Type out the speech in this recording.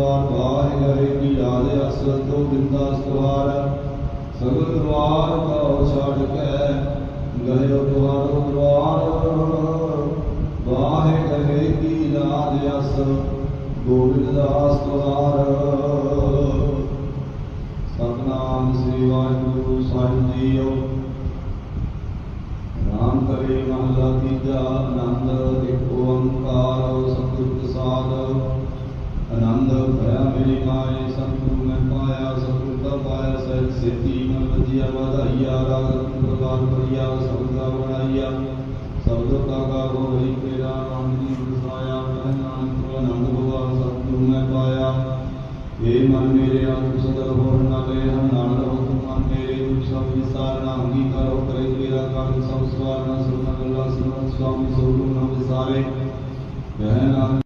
ਤੁਹਾਨੂੰ ਦਵਾਰ ਵਾਹਿਗੁਰੂ ਕੀ ਯਾਦ ਅਸਲ ਤੋਂ ਬਿੰਦਾ ਸਵਾਰ ਸਗੁਰਵਾਰ ਕੋ ਛੜ ਕੇ ਗਏ ਤੁਹਾਨੂੰ ਦਵਾਰ ਵਾਹਿਗੁਰੂ ਕੀ ਯਾਦ ਅਸਲ ਗੋਬਿੰਦ ਦਾਸ ਤੁਹਾਰ ਸਤਨਾਮ ਸ੍ਰੀ ਵਾਹਿਗੁਰੂ ਸਾਹਿਬ ਜੀਓ। ਨਾਮ ਕਰੇ ਮਹਲਾ ਤੀਜਾ ਵਧਾਈਆ ਰਾਗ ਪ੍ਰਕਾਰ ਕਰਿਆ ਸਬਦਾ ਬਣਾਈਆ। ਸਬਦ ਕਾ ਗਾ ਹੋ ਰਹੀ ਤੇਰਾ ਨਾਮ ਦੀ ਵਸਾਇਆ ਮੈਂ ਨਾਨਕ ਆਨੰਦ ਹੋਆ ਸਤਿਗੁਰ ਮੈਂ ਪਾਇਆ। ਏ ਮਨ ਮੇਰੇ, ਆਪ ਸਦਰ ਹੋਰ ਨਾ ਲੈ। ਹਮ ਨਾਲ ਰਹੋ ਤੁਮ ਮਨ ਮੇਰੇ। ਤੁਮ ਸਭ ਵਿਸਾਰ ਨਾ ਅੰਗੀਕਾਰ ਹੋ ਕਰੇ ਤੇਰਾ ਕਾਰਨ ਸਭ ਸਵਾਰ ਨਾ ਸੁਣਾ ਗੱਲਾਂ ਸੁਣ ਸੁਆਮੀ ਸੋਰੂ ਨਾ ਵਿਸਾਰੇ। ਕਹਿ ਨਾਨਕ